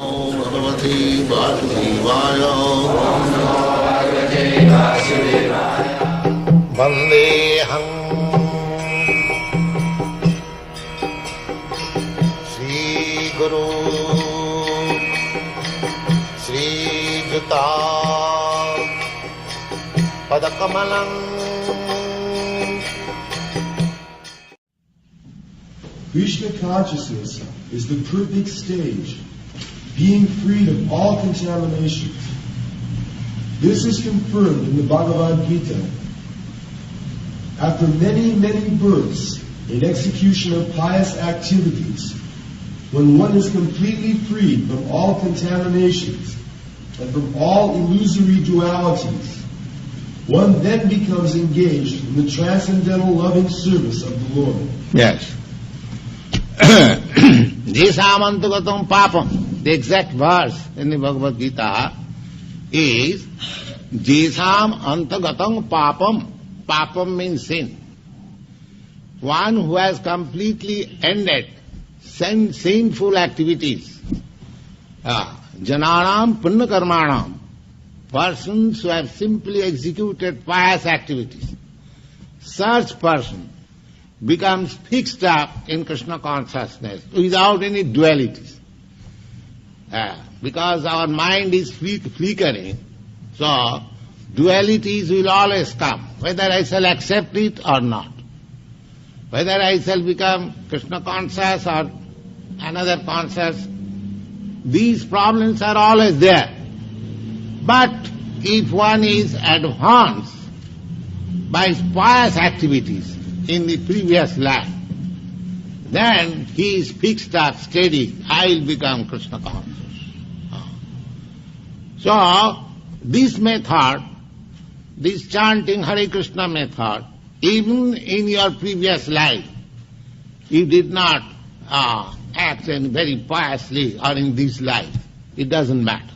ॐ भगवते वासुदेवाय वन्देऽहम् श्रीगुरु श्रीयुता पदकमलम् Krishna consciousness is the perfect stage, being freed of all contaminations. This is confirmed in the Bhagavad Gita. After many, many births in execution of pious activities, when one is completely freed from all contaminations and from all illusory dualities, one then becomes engaged in the transcendental loving service of the Lord. Yes. Jisamantugatam papam. The exact verse in the Bhagavad Gita is Jisam antagatam papam. Papam means sin. One who has completely ended sin, sinful activities. Ah, Jananam punna karmanam. Persons who have simply executed pious activities. Such person becomes fixed up in Krishna consciousness without any dualities. Ah, because our mind is flickering, so dualities will always come, whether I shall accept it or not. Whether I shall become Krishna conscious or another conscious, these problems are always there. But if one is advanced by pious activities in the previous life, then he fixed up, steady, I will become Krishna conscious. So, this method, this chanting Hare Krishna method, even in your previous life, you did not uh, act very piously or in this life. It doesn't matter.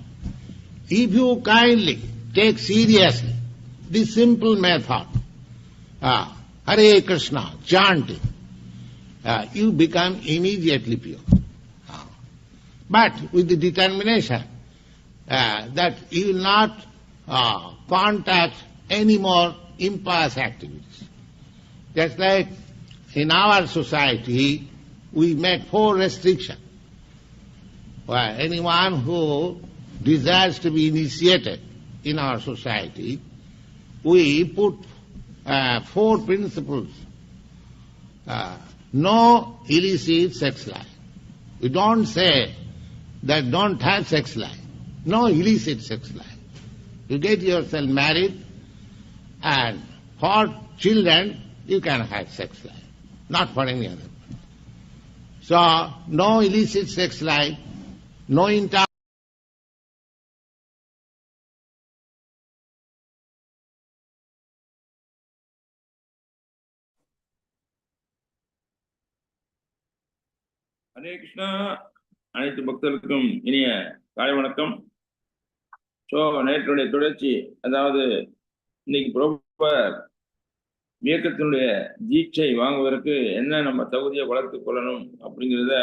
If you kindly take seriously this simple method, uh, Hare Krishna, chanting, uh, you become immediately pure. Uh, But with the determination uh, that you will not uh, contact any more impious activities. Just like in our society, we make four restrictions. Well, anyone who desires to be initiated in our society, we put four principles. No illicit sex life. We don't say that don't have sex life. No illicit sex life. You get yourself married and for children you can have sex life, not for any other. So, no illicit sex life, no inter Hare Krishna. அனைத்து பக்தர்களுக்கும் இனிய காலை வணக்கம். So நேற்றுடைய தொடர்ச்சி அதாவது இன்னைக்கு புரோபர் இயக்கத்தினுடைய தீட்சை வாங்குவதற்கு என்ன நம்ம தகுதியை வளர்த்து கொள்ளணும் அப்படிங்கிறத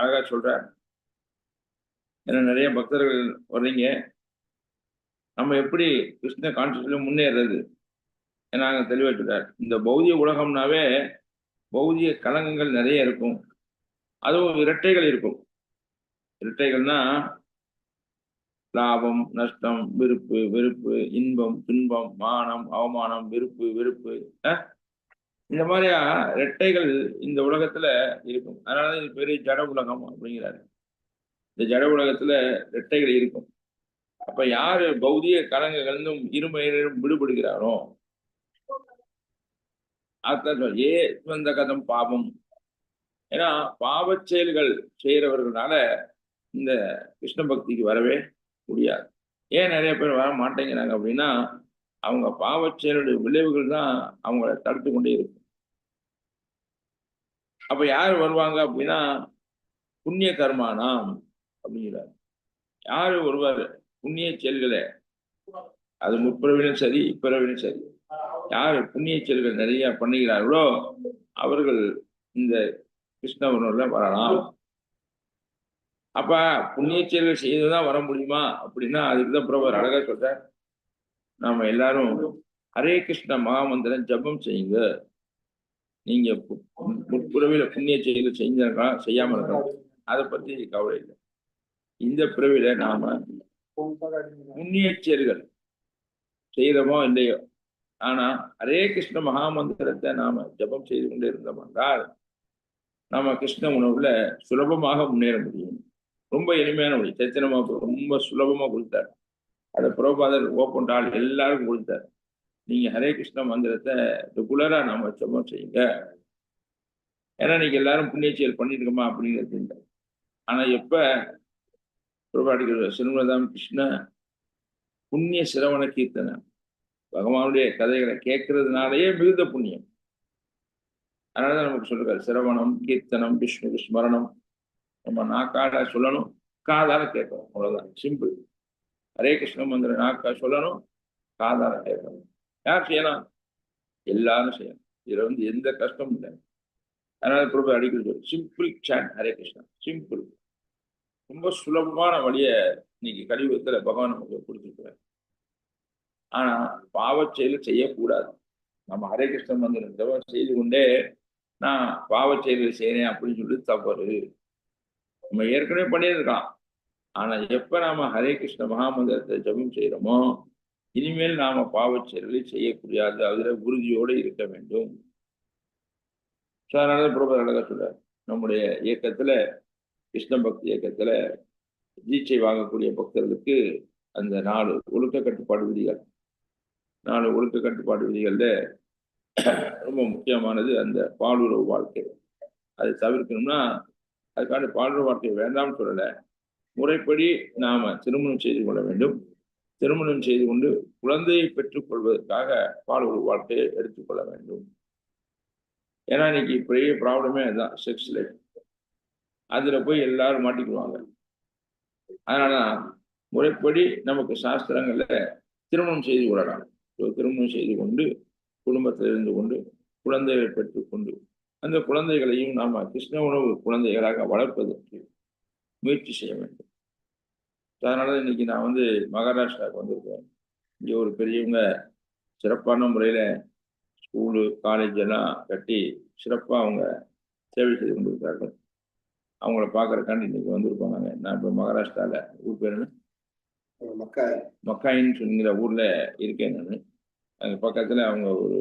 அழகா சொல்றார். ஏன்னா நிறைய பக்தர்கள் வர்றீங்க. நம்ம எப்படி கிருஷ்ண கான்சியஸ்ல முன்னேறது? நாங்கள் தெளிவாட்டுறார் இந்த பௌதிக உலகம்னாவே பௌதிக கலங்கங்கள் நிறைய இருக்கும். அதுவும் இரட்டைகள் இருக்கும். இரட்டைகள்னா லாபம் நஷ்டம் விருப்பு வெறுப்பு இன்பம் துன்பம் மானம் அவமானம் விருப்பு வெறுப்பு இந்த மாதிரியா இரட்டைகள் இந்த உலகத்துல இருக்கும். அதனால இது பெரிய ஜட உலகம் அப்படிங்கிறாரு. இந்த ஜட உலகத்துல இரட்டைகள் இருக்கும். அப்ப யாரு பௌதிக கலங்குகளிலும் இருமையிலும் விடுபடுகிறாரோ? அதான் ஏ சுவந்த கதம் பாபம் ஏன்னா பாவச் செயல்கள் செய்யறவர்களால இந்த கிருஷ்ண பக்திக்கு வரவே முடியாது. ஏன் நிறைய பேர் வர மாட்டேங்கிறாங்க அப்படின்னா அவங்க பாவச் செயலுடைய விளைவுகள் தான் அவங்கள தடுத்து கொண்டே இருக்கும். அப்ப யார் வருவாங்க அப்படின்னா புண்ணிய கர்மானாம் அப்படிங்கிறார் யாரு வருவார்? புண்ணிய செயல்களை. அது முப்பிறவிலும் சரி இப்பிறவிலும் சரி. யார் புண்ணிய செயல்கள் நிறைய பண்ணுகிறார்களோ அவர்கள் இந்த கிருஷ்ணவனூர்ல வரலாம். அப்ப புண்ணிய செயல்கள் செய்துதான் வர முடியுமா? அப்படின்னா அதுக்கு தான் பிரபர் அழகா சொல்றார். நாம எல்லாரும் ஹரே கிருஷ்ண மகாமந்திரம் ஜபம் செய்யுங்க. நீங்க பு- முற்பிறவியில புண்ணிய செயல்கள் செஞ்சிருக்கலாம் செய்யாம இருக்கலாம். அதை பத்தி கவலை இல்லை. இந்த பிறவில நாம புண்ணிய செயல்கள் செய்யறோமோ இல்லையோ? ஆனா ஹரே கிருஷ்ண மகாமந்திரத்தை நாம ஜபம் செய்து கொண்டே இருந்தோம் என்றால் நாம கிருஷ்ண உணவுல சுலபமாக முன்னேற முடியும். ரொம்ப எளிமையான வழி. சைத்தனமா ரொம்ப சுலபமா கொடுத்தார். அதை புரோபாதர் ஓப்பன் ஆள் எல்லாருக்கும் கொடுத்தார். நீங்க ஹரே கிருஷ்ண மந்திரத்தை ரெகுலரா நாம ஜபம் செய்யுங்க. ஏன்னா நீங்க எல்லாரும் புண்ணிய செயல் பண்ணிருக்கோமா அப்படிங்கிறது ஆனா எப்ப புரோபாடிக்கிற சிறுமதாம் கிருஷ்ண புண்ணிய சிரவண கீர்த்தனை. பகவானுடைய கதைகளை கேட்கறதுனாலயே மிகுந்த புண்ணியம். அதனாலதான் நமக்கு சொல்றாரு சிரவணம் கீர்த்தனம் விஷ்ணு ஸ்மரணம் நம்ம நாக்கால சொல்லணும் காதால கேட்கணும் அவ்வளவுதான். சிம்பிள் ஹரே கிருஷ்ண மந்திர நாக்கா சொல்லணும் காதால கேட்கணும். யார் செய்யலாம்? எல்லாரும் செய்யணும். இதுல வந்து எந்த கஷ்டமும் இல்லை. அதனால பிரபு அடிக்கடி சொல்லு simple chant Hare Krishna. Simple ரொம்ப சுலபமான வழியை இன்னைக்கு கலியுகத்துல பகவான் நமக்கு கொடுத்துருக்கிறார். ஆனா பாவச் செயல் செய்யக்கூடாது. நம்ம ஹரே கிருஷ்ண மந்திரம் தவிர செய்து கொண்டே நான் பாவ செயல் செய்யறேன் அப்படின்னு சொல்லி தவறு. நம்ம ஏற்கனவே பண்ணியிருக்கலாம் ஆனா எப்ப நாம ஹரே கிருஷ்ண மகாமந்திரத்தை ஜபம் செய்யறோமோ இனிமேல் நாம பாவ செயல்களை செய்யக்கூடாது அதுல உறுதியோடு இருக்க வேண்டும். So, அதனால பிரபல அழகா சொல்றார் நம்முடைய இயக்கத்துல கிருஷ்ண பக்தி இயக்கத்துல தீட்சை வாங்கக்கூடிய பக்தர்களுக்கு அந்த நாலு ஒழுக்க கட்டுப்பாடு விதிகள் நாலு ஒழுக்க கட்டுப்பாடு விதிகள்ல ரொம்ப முக்கியமானது அந்த பாலுறவு வாழ்க்கை. அதை தவிர்க்கணும்னா அதுக்கான பாலுறவு வாழ்க்கை வேண்டாம்னு சொல்லல. முறைப்படி நாம திருமணம் செய்து கொள்ள வேண்டும். திருமணம் செய்து கொண்டு குழந்தையை பெற்றுக் கொள்வதற்காக பாலுறவு வாழ்க்கையை எடுத்துக்கொள்ள வேண்டும். ஏன்னா இன்னைக்கு பெரிய ப்ராப்ளமே அதுதான் செக்ஸ் லைஃப் அதுல போய் எல்லாரும் மாட்டிக்குவாங்க. அதனால முறைப்படி நமக்கு சாஸ்திரங்களில் திருமணம் செய்து கொள்ளலாம். திருமணம் செய்து கொண்டு குடும்பத்தில் இருந்து கொண்டு குழந்தைகளை பெற்றுக்கொண்டு அந்த குழந்தைகளையும் நாம கிருஷ்ண உணவு குழந்தைகளாக வளர்ப்பதற்கு முயற்சி செய்ய வேண்டும். அதனால இன்னைக்கு நான் வந்து மகாராஷ்டிராவுக்கு வந்திருக்கேன். இங்கே ஒரு பெரியவங்க சிறப்பான முறையில ஸ்கூலு காலேஜ் எல்லாம் கட்டி சிறப்பாக அவங்க சேவை செய்து கொண்டிருக்கிறார்கள். அவங்கள பார்க்கறக்காண்டி இன்னைக்கு வந்திருக்கோம் நாங்கள் நான் இப்போ மகாராஷ்டிராவில் ஊர் பேர் என்ன? மக்காய். மக்காயின்னு சொல்லுங்கிற ஊர்ல இருக்கேன் நான். அங்க பக்கத்தில் அவங்க ஒரு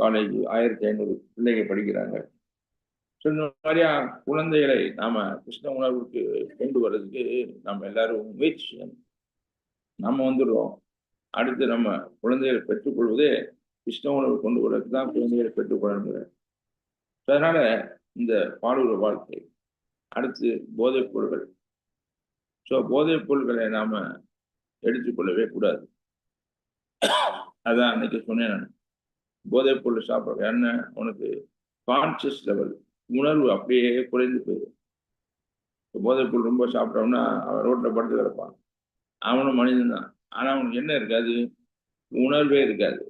காலேஜ் ஆயிரத்தி ஐநூறு பிள்ளைங்க படிக்கிறாங்க. ஸோ இந்த மாதிரியா குழந்தைகளை நாம கிருஷ்ண உணர்வுக்கு கொண்டு வர்றதுக்கு நம்ம எல்லாரும் முயற்சி செய்யணும். நம்ம வந்துடுவோம் அடுத்து நம்ம குழந்தைகளை பெற்றுக்கொள்வதே கிருஷ்ண உணர்வு கொண்டு வர்றதுக்கு தான் குழந்தைகளை பெற்றுக்கொள்ளணும் அதனால இந்த பாலுற வாழ்க்கை. அடுத்து போதைப் பொருட்கள் ஸோ போதைப் பொருள்களை நாம எடுத்துக்கொள்ளவே கூடாது. அதான் அன்னைக்கு சொன்னேன் நான். போதைப் பொருள் சாப்பிட்ற என்ன? உனக்கு கான்சியஸ் லெவல் உணர்வு அப்படியே குறைந்து போயிடும். இப்போ போதைப் பொருள் ரொம்ப சாப்பிட்டோம்னா அவன் ரோட்டில் படுத்து கிடப்பான். அவனும் மனிதன் தான். அவனுக்கு என்ன இருக்காது? உணர்வே இருக்காது.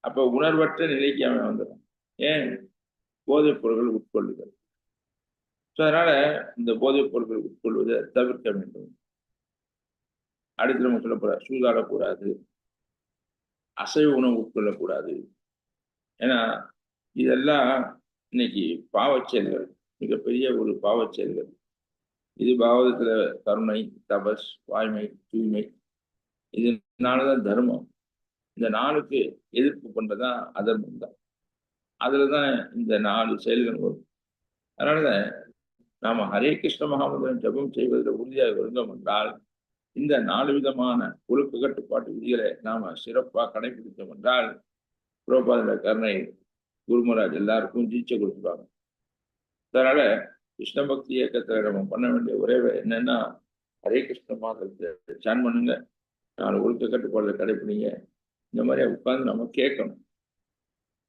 அப்போ உணர்வற்ற நிலைக்கு அவன் வந்துடும் ஏன்? போதைப் பொருட்கள் உட்கொள்ளுதல். ஸோ அதனால இந்த போதைப் பொருட்கள் உட்கொள்வதை தவிர்க்க வேண்டும். அடுத்து நம்ம சொல்ல போற சூதாடக்கூடாது. அசைவ உணவு உட்கொள்ளக்கூடாது. ஏன்னா இதெல்லாம் இன்னைக்கு பாவச்செயல்கள் மிகப்பெரிய ஒரு பாவச்செயல்கள். இது பாவகத்துல கருணை தபஸ் வாய்மை தூய்மை இதனாலதான் தர்மம். இந்த நாளுக்கு எதிர்ப்பு பண்றதுதான் அதர்மம் தான். அதுலதான் இந்த நாலு செயல்கள் வரும். அதனாலதான் நாம ஹரே கிருஷ்ண மகாமந்திரம் ஜபம் செய்வதில் உறுதியாக இருந்தோம் என்றால் இந்த நாலு விதமான ஒழுக்க கட்டுப்பாட்டு விதிகளை நாம சிறப்பாக கடைபிடித்தோம் என்றால் புரோபாத கருணை குருமராஜ் எல்லாருக்கும் ஜீச்சை கொடுத்துருவாங்க. அதனால கிருஷ்ண பக்தி இயக்கத்துல நம்ம பண்ண வேண்டிய ஒரே என்னன்னா ஹரே கிருஷ்ண மாதத்தை சான் பண்ணுங்க. நாலு ஒழுக்க கட்டுப்பாடுல கடைபிடிங்க. இந்த மாதிரி உட்கார்ந்து நம்ம கேட்கணும்.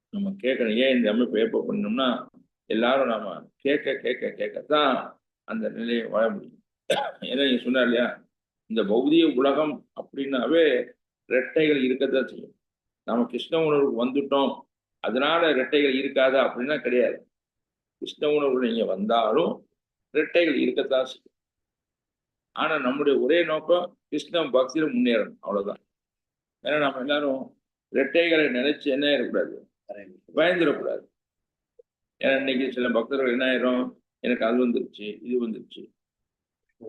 நம்ம கேட்கணும். ஏன் இந்த அமைப்பை ஏற்ப பண்ணோம்னா எல்லாரும் நாம கேட்க கேட்க கேட்கத்தான் அந்த நிலையை வாழ முடியும். ஏன்னா நீங்க சொன்னார் இல்லையா? இந்த பௌதிக உலகம் அப்படின்னாவே ரெட்டைகள் இருக்கத்தான் செய்யும். நம்ம கிருஷ்ண உணர்வுக்கு வந்துட்டோம். அதனால ரெட்டைகள் இருக்காதா அப்படின்னா கிடையாது. கிருஷ்ண உணர்வு நீங்க வந்தாலும் ரெட்டைகள் இருக்கத்தான் செய்யும். ஆனா நம்முடைய ஒரே நோக்கம் கிருஷ்ண பக்தியில முன்னேறணும். அவ்வளவுதான். ஏன்னா நம்ம எல்லாரும் ரெட்டைகளை நினைச்சு என்ன ஆயிடக்கூடாது? பயந்துடக்கூடாது. ஏன்னா இன்னைக்கு சில பக்தர்கள் என்ன ஆயிரும்? எனக்கு அது வந்துருச்சு இது வந்துருச்சு.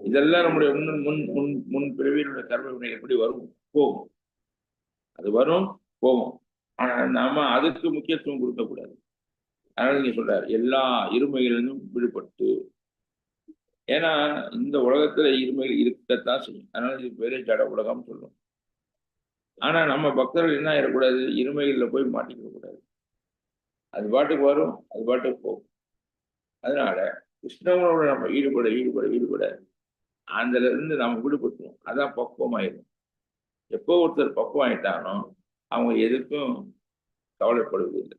இதெல்லாம் நம்முடைய முன் முன் முன் முன் பிறவியினுடைய கர்ம வினை எப்படி வரும்? போகும். அது வரும் போகும். ஆனா நாம அதுக்கு முக்கியத்துவம் கொடுக்கக்கூடாது. அதனால நீங்க சொல்றாரு எல்லா இருமைகளிலும் விடுபட்டு. ஏன்னா இந்த உலகத்துல இருமைகள் இருக்கத்தான் செய்யும். அதனால இது பேரே ஜட உலகம் சொல்லும் ஆனா நம்ம பக்தர்கள் என்ன ஆயிடக்கூடாது? இருமைகள்ல போய் மாட்டிக்க கூடாது. அது பாட்டுக்கு வரும் அது பாட்டுக்கு போகும். அதனால கிருஷ்ணவனோட நம்ம ஈடுபட ஈடுபட ஈடுபட அதுல இருந்து நம்ம விடுபட்டுரும் அதான் பக்குவமாயிடும் எப்போ ஒருத்தர் பக்குவம் ஆயிட்டானோ அவங்க எதுக்கும் கவலைப்படுவதில்லை.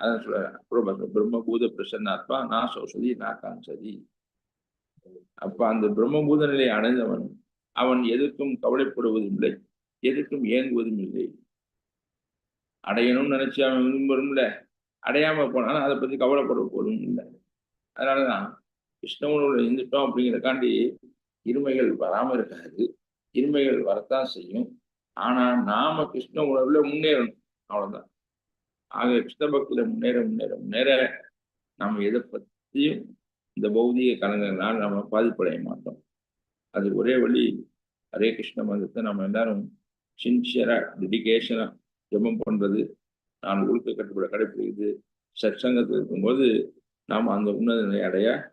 அதான் சொல்ற பிரம்மபூத பிரசன்னாத்மா நான் சௌசதி நான் காஞ்சதி. அப்ப அந்த பிரம்மபூத நிலையை அடைந்தவன் அவன் எதுக்கும் கவலைப்படுவதும் இல்லை எதுக்கும் ஏங்குவதும் இல்லை அடையணும்னு நினைச்சு அவன் விரும்பும்ல அடையாம போனாலும் அதை பத்தி கவலைப்பட போதும் இல்லை. அதனாலதான் கிருஷ்ணவனோட இருந்துட்டோம் அப்படிங்கிறக்காண்டி இருமைகள் வராமல் இருக்காது. இருமைகள் வரத்தான் செய்யும். ஆனால் நாம கிருஷ்ண உணவுல முன்னேறணும். அவ்வளோதான் ஆக கிருஷ்ண பக்தியில் முன்னேற முன்னேற முன்னேற நம்ம எதை பற்றியும் இந்த பௌதிக கலங்கங்களால் நம்ம பாதிப்படைய மாட்டோம். அது ஒரே வழி ஹரே கிருஷ்ண மதத்தை நம்ம எல்லாரும் சின்சியராக டெடிக்கேஷனாக ஜெபம் பண்ணுறது நான் ஒழுக்க கட்டுப்பட கடைபிடிக்கிறது சற்சங்கத்தில் இருக்கும்போது நாம் அந்த உன்னத நிலை அடைய